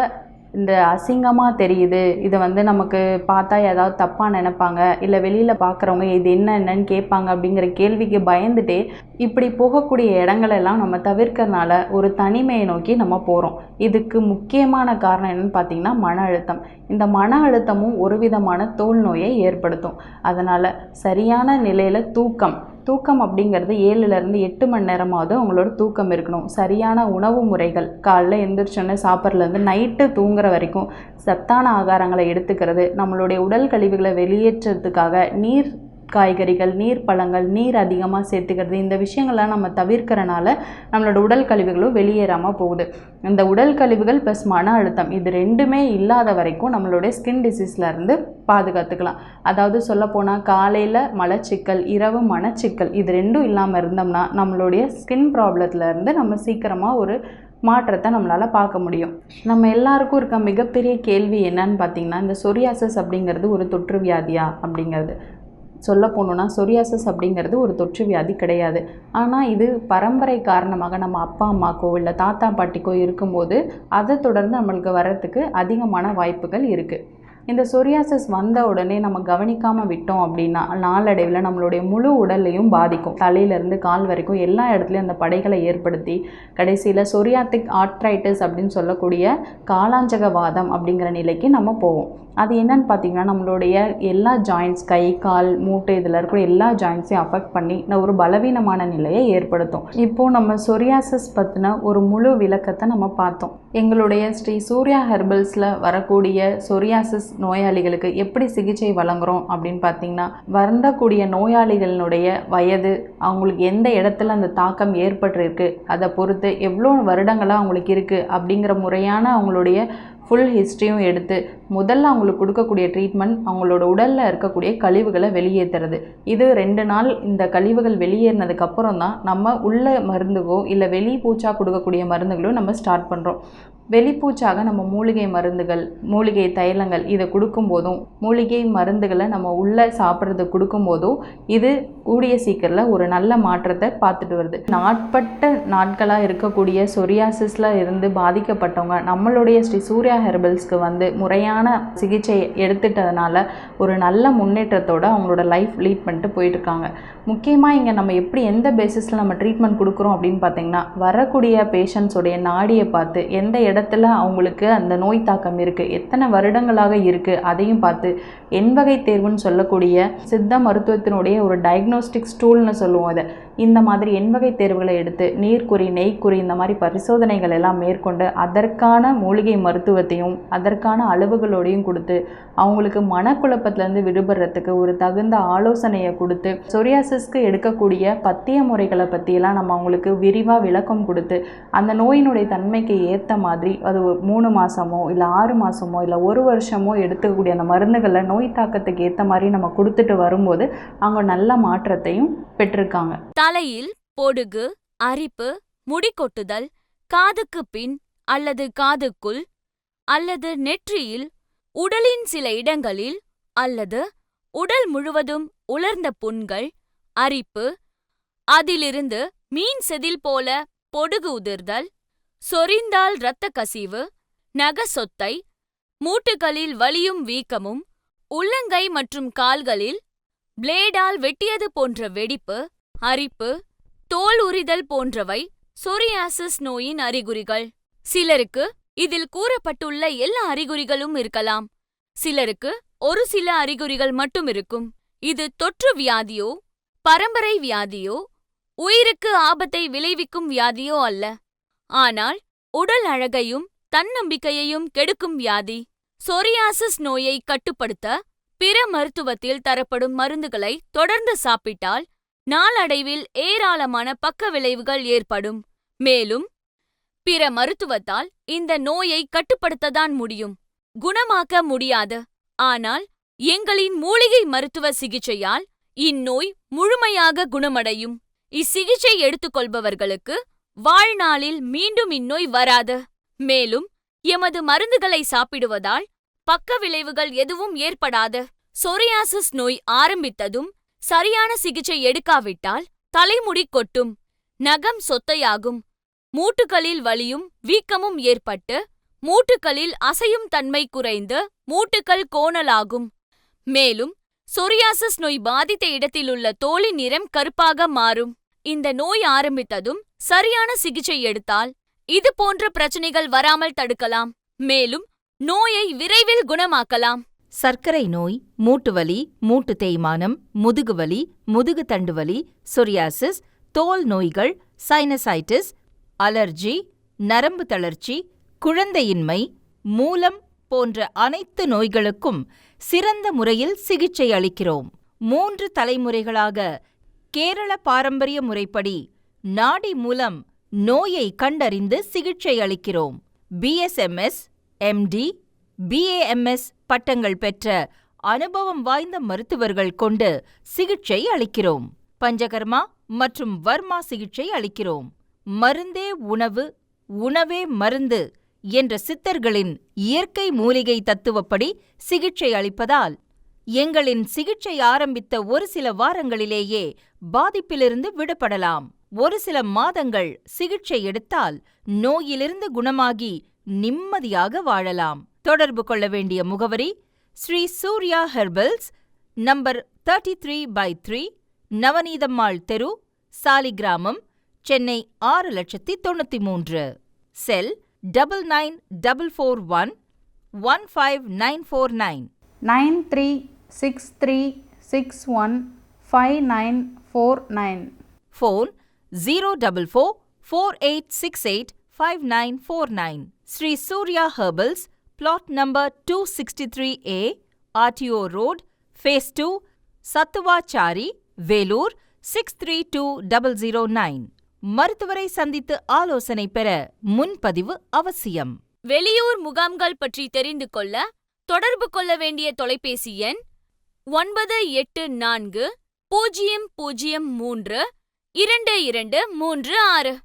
இந்த அசிங்கமாக தெரியுது. இதை வந்து நமக்கு பார்த்தா ஏதாவது தப்பாக நினைப்பாங்க. இல்லை வெளியில் பார்க்குறவங்க இது என்ன என்னன்னு கேட்பாங்க அப்படிங்கிற கேள்விக்கு பயந்துட்டே இப்படி போகக்கூடிய இடங்களெல்லாம் நம்ம தவிர்க்கறனால ஒரு தனிமையை நோக்கி நம்ம போகிறோம் இதுக்கு முக்கியமான காரணம் என்னன்னு பார்த்தீங்கன்னா மன அழுத்தம். இந்த மன அழுத்தமும் ஒரு விதமான தோல் நோயை ஏற்படுத்தும். அதனால் சரியான நிலையில் தூக்கம் தூக்கம் அப்படிங்கிறது ஏழுலேருந்து எட்டு மணி நேரமாவது அவங்களோட தூக்கம் இருக்கணும். சரியான உணவு முறைகள். காலைல எந்திரிச்சோன்னே சாப்பிட்றதுலேருந்து நைட்டு தூங்குற வரைக்கும் சத்தான ஆகாரங்களை எடுத்துக்கிறது. நம்மளுடைய உடல் கழிவுகளை வெளியேற்றத்துக்காக நீர் காய்கறிகள் நீர் பழங்கள் நீர் அதிகமாக சேர்த்துக்கிறது இந்த விஷயங்கள்லாம் நம்ம தவிர்க்கிறனால நம்மளோட உடல் கழிவுகளும் வெளியேறாமல் போகுது. இந்த உடல் கழிவுகள் ப்ளஸ் மன அழுத்தம் இது ரெண்டுமே இல்லாத வரைக்கும் நம்மளுடைய ஸ்கின் டிசீஸ்லேருந்து பாதுகாத்துக்கலாம். அதாவது சொல்லப்போனால் காலையில் மலச்சிக்கல் இரவு மனச்சிக்கல் இது ரெண்டும் இல்லாமல் இருந்தோம்னா நம்மளுடைய ஸ்கின் ப்ராப்ளத்துலேருந்து நம்ம சீக்கிரமாக ஒரு மாற்றத்தை நம்மளால் பார்க்க முடியும். நம்ம எல்லாருக்கும் இருக்க மிகப்பெரிய கேள்வி என்னன்னு பார்த்தீங்கன்னா இந்த சொரியாசஸ் அப்படிங்கிறது ஒரு தொற்று வியாதியா அப்படிங்கிறது. சொல்ல போகணுன்னா சொரியாசஸ் அப்படிங்கிறது ஒரு தொற்று வியாதி கிடையாது. ஆனால் இது பரம்பரை காரணமாக நம்ம அப்பா அம்மாக்கோ இல்லை தாத்தா பாட்டிக்கோ இருக்கும்போது அதை தொடர்ந்து நம்மளுக்கு வர்றதுக்கு அதிகமான வாய்ப்புகள் இருக்குது இந்த சொரியாசிஸ் வந்த உடனே நம்ம கவனிக்காமல் விட்டோம் அப்படின்னா நாளடைவில் நம்மளுடைய முழு உடல்லையும் பாதிக்கும். தலையிலேருந்து கால் வரைக்கும் எல்லா இடத்துலையும் அந்த படைகளை ஏற்படுத்தி கடைசியில் சொரியாத்திக் ஆர்த்ரைட்டிஸ் அப்படின்னு சொல்லக்கூடிய காலாஞ்சகவாதம் அப்படிங்கிற நிலைக்கு நம்ம போவோம். அது என்னன்னு பார்த்தீங்கன்னா நம்மளுடைய எல்லா ஜாயின்ட்ஸ் கை கால் மூட்டை இதில் இருக்கிற எல்லா ஜாயின்ட்ஸையும் அஃபெக்ட் பண்ணி ஒரு பலவீனமான நிலையை ஏற்படுத்தும். இப்போது நம்ம சொரியாசிஸ் பற்றின ஒரு முழு விளக்கத்தை நம்ம பார்த்தோம். எங்களுடைய ஸ்ரீ சூர்யா ஹெர்பல்ஸில் வரக்கூடிய சொரியாசிஸ் நோயாளிகளுக்கு எப்படி சிகிச்சை வழங்குறோம் அப்படின்னு பார்த்தீங்கன்னா வருந்தக்கூடிய நோயாளிகளினுடைய வயது அவங்களுக்கு எந்த இடத்துல அந்த தாக்கம் ஏற்பட்டிருக்கு அதை பொறுத்து எவ்வளோ வருடங்களாக அவங்களுக்கு இருக்குது அப்படிங்கிற முறையான அவங்களுடைய ஃபுல் ஹிஸ்ட்ரியும் எடுத்து முதல்ல அவங்களுக்கு கொடுக்கக்கூடிய ட்ரீட்மெண்ட் அவங்களோட உடலில் இருக்கக்கூடிய கழிவுகளை வெளியேற்றுறது இது ரெண்டு நாள் இந்த கழிவுகள் வெளியேறினதுக்கப்புறம் தான் நம்ம உள்ள மருந்துகோ இல்லை வெளி பூச்சா கொடுக்கக்கூடிய மருந்துகளோ நம்ம ஸ்டார்ட் பண்ணுறோம் வெளிப்பூச்சாக நம்ம மூலிகை மருந்துகள் மூலிகை தைலங்கள் இதை கொடுக்கும்போதும் மூலிகை மருந்துகளை நம்ம உள்ளே சாப்பிட்றது கொடுக்கும்போதும் இது கூடிய சீக்கிரத்தில் ஒரு நல்ல மாற்றத்தை பார்த்துட்டு வருது. நாட்பட்ட நாட்களாக இருக்கக்கூடிய சொரியாசிஸில் இருந்து பாதிக்கப்பட்டவங்க நம்மளுடைய ஸ்ரீ சூர்யா ஹெர்பல்ஸ்க்கு வந்து முறையான சிகிச்சை எடுத்துட்டதுனால ஒரு நல்ல முன்னேற்றத்தோட அவங்களோட லைஃப் லீட் பண்ணிட்டு போயிட்டுருக்காங்க. முக்கியமாக இங்கே நம்ம எப்படி எந்த பேசிஸில் நம்ம ட்ரீட்மெண்ட் கொடுக்குறோம் அப்படின்னு பார்த்தீங்கன்னா வரக்கூடிய பேஷண்ட்ஸோடைய நாடியை பார்த்து எந்த இடத்துல அவங்களுக்கு அந்த நோய் தாக்கம் இருக்குது எத்தனை வருடங்களாக இருக்குது அதையும் பார்த்து எண்வகை தேர்வுன்னு சொல்லக்கூடிய சித்த மருத்துவத்தினுடைய ஒரு டயக்னோஸ்டிக் ஸ்டூல்னு சொல்லுவோம் அதை. இந்த மாதிரி எண்வகை தேர்வுகளை எடுத்து நீர்க்குறி நெய்க்குறி இந்த மாதிரி பரிசோதனைகள் எல்லாம் மேற்கொண்டு அதற்கான மூலிகை மருத்துவத்தையும் அதற்கான அளவுகளோடையும் கொடுத்து அவங்களுக்கு மனக்குழப்பத்திலேருந்து விடுபடுறதுக்கு ஒரு தகுந்த ஆலோசனையை கொடுத்து சொரியாசிஸ்க்கு எடுக்கக்கூடிய பத்திய முறைகளை பற்றியெல்லாம் நம்ம அவங்களுக்கு விரிவாக விளக்கம் கொடுத்து அந்த நோயினுடைய தன்மைக்கு ஏற்ற மாதிரி அது மூணு மாதமோ இல்லை ஆறு மாதமோ இல்லை ஒரு வருஷமோ எடுத்துக்கக்கூடிய அந்த மருந்துகளை நோய் தாக்கத்துக்கு ஏற்ற மாதிரி நம்ம கொடுத்துட்டு வரும்போது அவங்க நல்ல மாற்றத்தையும் பெற்றிருக்காங்க. தலையில் பொடுகு அரிப்பு முடி கொட்டுதல் காதுக்கு பின் அல்லது காதுக்குள் அல்லது நெற்றியில் உடலின் சில இடங்களில் அல்லது உடல் முழுவதும் உலர்ந்த புண்கள் அரிப்பு அதிலிருந்து மீன் செதில் போல பொடுகு உதிர்தல் சொரிந்தால் இரத்த கசிவு நகசொத்தை மூட்டுகளில் வலியும் வீக்கமும் உள்ளங்கை மற்றும் கால்களில் பிளேடால் வெட்டியது போன்ற வெடிப்பு அரிப்பு தோல் உரிதல் போன்றவை சொரியாசிஸ் நோயின் அறிகுறிகள். சிலருக்கு இதில் கூறப்பட்டுள்ள எல்லா அறிகுறிகளும் இருக்கலாம். சிலருக்கு ஒரு சில அறிகுறிகள் மட்டும் இருக்கும். இது தொற்று வியாதியோ பரம்பரை வியாதியோ உயிருக்கு ஆபத்தை விளைவிக்கும் வியாதியோ அல்ல. ஆனால் உடல் அழகையும் தன்னம்பிக்கையையும் கெடுக்கும் வியாதி சொரியாசிஸ் நோயை கட்டுப்படுத்த பிற மருத்துவத்தில் தரப்படும் மருந்துகளை தொடர்ந்து சாப்பிட்டால் நாளடைவில் ஏராளமான பக்க விளைவுகள் ஏற்படும். மேலும் பிற மருத்துவத்தால் இந்த நோயை கட்டுப்படுத்ததான் முடியும். குணமாக்க முடியாது. ஆனால் எங்களின் மூலிகை மருத்துவ சிகிச்சையால் இந்நோய் முழுமையாக குணமடையும். இச்சிகிச்சை எடுத்துக்கொள்பவர்களுக்கு வாழ்நாளில் மீண்டும் இந்நோய் வராது. மேலும் எமது மருந்துகளை சாப்பிடுவதால் பக்க விளைவுகள் எதுவும் ஏற்படாது. சொரியாசிஸ் நோய் ஆரம்பித்ததும் சரியான சிகிச்சை எடுக்காவிட்டால் தலைமுடி கொட்டும் நகம் சொத்தையாகும் மூட்டுகளில் வலியும் வீக்கமும் ஏற்பட்டு மூட்டுகளில் அசையும் தன்மை குறைந்து மூட்டுகள் கோணலாகும். மேலும் சொரியாசிஸ் நோய் பாதித்த இடத்திலுள்ள தோலின் நிறம் கருப்பாக மாறும். இந்த நோய் ஆரம்பித்ததும் சரியான சிகிச்சை எடுத்தால் இது போன்ற பிரச்சனைகள் வராமல் தடுக்கலாம். மேலும் நோயை விரைவில் குணமாக்கலாம். சர்க்கரை நோய் மூட்டுவலி மூட்டு தேய்மானம் முதுகுவலி முதுகு தண்டுவலி சொரியாசிஸ் தோல் நோய்கள் சைனசைட்டிஸ் அலர்ஜி நரம்பு தளர்ச்சி குழந்தையின்மை மூலம் போன்ற அனைத்து நோய்களுக்கும் சிறந்த முறையில் சிகிச்சை அளிக்கிறோம். மூன்று தலைமுறைகளாக கேரள பாரம்பரிய முறைப்படி நாடி மூலம் நோயை கண்டறிந்து சிகிச்சை அளிக்கிறோம். பிஎஸ்எம்எஸ் எம்டி பிஏஎம்எஸ் பட்டங்கள் பெற்ற அனுபவம் வாய்ந்த மருத்துவர்கள் கொண்டு சிகிச்சை அளிக்கிறோம். பஞ்சகர்மா மற்றும் வர்மா சிகிச்சை அளிக்கிறோம். மருந்தே உணவு உணவே மருந்து என்ற சித்தர்களின் இயற்கை மூலிகை தத்துவப்படி சிகிச்சை அளிப்பதால் எங்களின் சிகிச்சை ஆரம்பித்த ஒரு சில வாரங்களிலேயே பாதிப்பிலிருந்து விடுபடலாம். ஒரு சில மாதங்கள் சிகிச்சை எடுத்தால் நோயிலிருந்து குணமாகி நிம்மதியாக வாழலாம். தொடர்பு கொள்ள வேண்டிய முகவரி Sri Surya herbals number thirty three by three Navaneethammal தெரு சாலிகிராமம் சென்னை ஆறு லட்சத்தி தொண்ணூத்தி மூன்று. Cell double nine double four one one five nine four nine nine three six three six one five nine four nine phone zero double four four eight six eight five nine four nine Sri Surya herbals plot number two sixty three A RTO road phase two Sathuvachari Vellore six three two double zero nine மருத்துவரை சந்தித்து ஆலோசனை பெற முன்பதிவு அவசியம். வெளியூர் முகாம்கள் பற்றி தெரிந்து கொள்ள தொடர்பு கொள்ள வேண்டிய தொலைபேசி எண் ஒன்பது எட்டு நான்கு பூஜ்ஜியம் பூஜ்ஜியம் மூன்று இரண்டு இரண்டு மூன்று ஆறு.